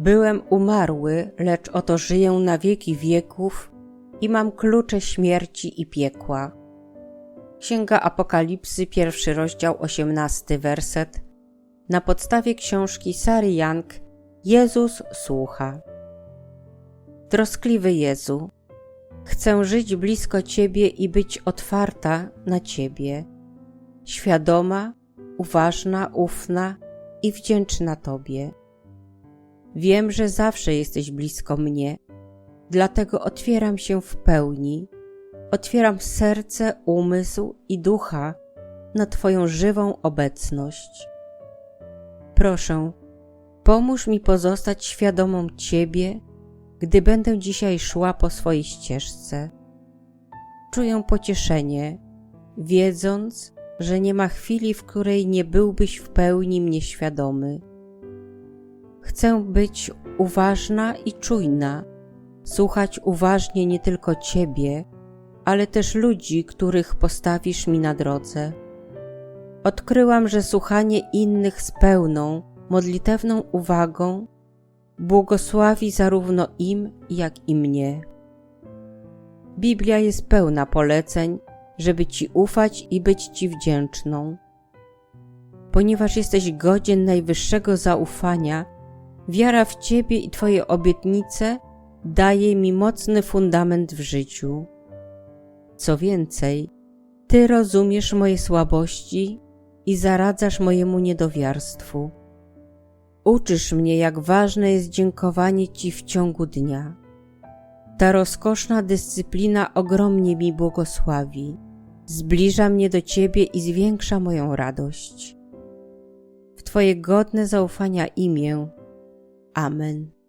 Byłem umarły, lecz oto żyję na wieki wieków i mam klucze śmierci i piekła. Księga Apokalipsy, pierwszy rozdział, osiemnasty werset. Na podstawie książki Sary Young Jezus słucha. Troskliwy Jezu, chcę żyć blisko Ciebie i być otwarta na Ciebie, świadoma, uważna, ufna i wdzięczna Tobie. Wiem, że zawsze jesteś blisko mnie, dlatego otwieram się w pełni, otwieram serce, umysł i ducha na Twoją żywą obecność. Proszę, pomóż mi pozostać świadomą Ciebie, gdy będę dzisiaj szła po swojej ścieżce. Czuję pocieszenie, wiedząc, że nie ma chwili, w której nie byłbyś w pełni mnie świadomy. Chcę być uważna i czujna, słuchać uważnie nie tylko Ciebie, ale też ludzi, których postawisz mi na drodze. Odkryłam, że słuchanie innych z pełną, modlitewną uwagą błogosławi zarówno im, jak i mnie. Biblia jest pełna poleceń, żeby Ci ufać i być Ci wdzięczną. Ponieważ jesteś godzien najwyższego zaufania, wiara w Ciebie i Twoje obietnice daje mi mocny fundament w życiu. Co więcej, Ty rozumiesz moje słabości i zaradzasz mojemu niedowiarstwu. Uczysz mnie, jak ważne jest dziękowanie Ci w ciągu dnia. Ta rozkoszna dyscyplina ogromnie mi błogosławi, zbliża mnie do Ciebie i zwiększa moją radość. W Twoje godne zaufania imię. 阿门。